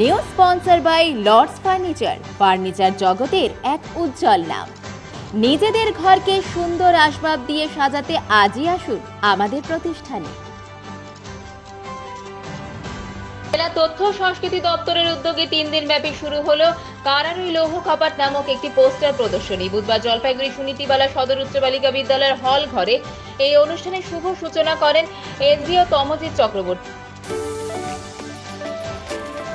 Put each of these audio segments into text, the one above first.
New sponsor by Lords furniture furniture জগতের এক উজ্জ্বল নাম। নিজেদের ঘরকে সুন্দর আসবাব দিয়ে সাজাতে আজই আসুন আমাদের প্রতিষ্ঠানে। তথ্য সংস্কৃতি দপ্তরের উদ্যোগে তিন দিন ব্যাপী শুরু হলো কারারুই লৌহ কপাট নামক একটি পোস্টার প্রদর্শনী। বুধবার জলপাইগুড়ি সুনীতিবালা সদর উচ্চ বালিকা বিদ্যালয়ের হল ঘরে এই অনুষ্ঠানের শুভ সূচনা করেন এসডিও তমজিৎ চক্রবর্তী।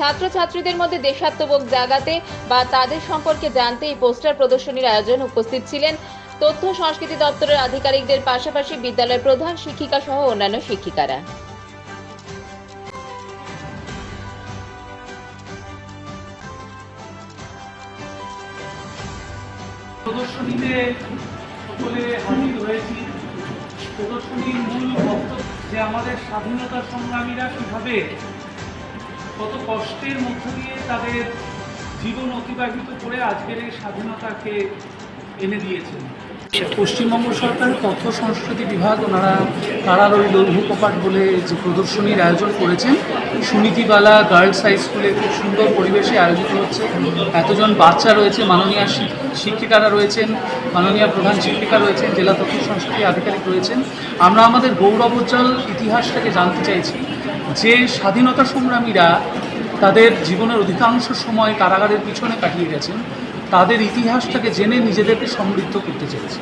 ছাত্রছাত্রীদের মধ্যে দেশাত্মবোধ জাগাতে বা তাদের সম্পর্কে জানতে এই পোস্টার প্রদর্শনীর আয়োজন উপস্থিত ছিলেন তথ্য সংস্কৃতি দপ্তরের আধিকারিকদের পাশাপাশি বিদ্যালয়ের প্রধান শিক্ষিকা সহ অন্যান্য শিক্ষিকারা। প্রদর্শনীতে সকলে হাজির হয়েছি। প্রদর্শনীর মূল বক্তব্য যে আমাদের স্বাধীনতা সংগ্রামীরা কীভাবে কত কষ্টের মধ্য দিয়ে তাদের জীবন অতিবাহিত করে আজকের এই স্বাধীনতাকে এনে দিয়েছেন। পশ্চিমবঙ্গ সরকারের তথ্য সংস্কৃতি বিভাগ, ওনারা কারারই লৌহ কপাট বলে যে প্রদর্শনীর আয়োজন করেছেন। সুনীতিবালা গার্লস হাই স্কুলে খুব সুন্দর পরিবেশে আয়োজিত হচ্ছে। এতজন বাচ্চা রয়েছে, মাননীয় শিক্ষিকারা রয়েছেন, মাননীয় প্রধান শিক্ষিকা রয়েছেন, জেলা তথ্য সংস্কৃতি আধিকারিক রয়েছেন। আমরা আমাদের গৌরবোজ্জ্বল ইতিহাসটাকে জানতে চাইছি যে স্বাধীনতা সংগ্রামীরা তাদের জীবনের অধিকাংশ সময় কারাগারের পিছনে কাটিয়ে গেছেন। তাদের ইতিহাসটাকে জেনে নিজেদেরকে সমৃদ্ধ করতে চেয়েছি।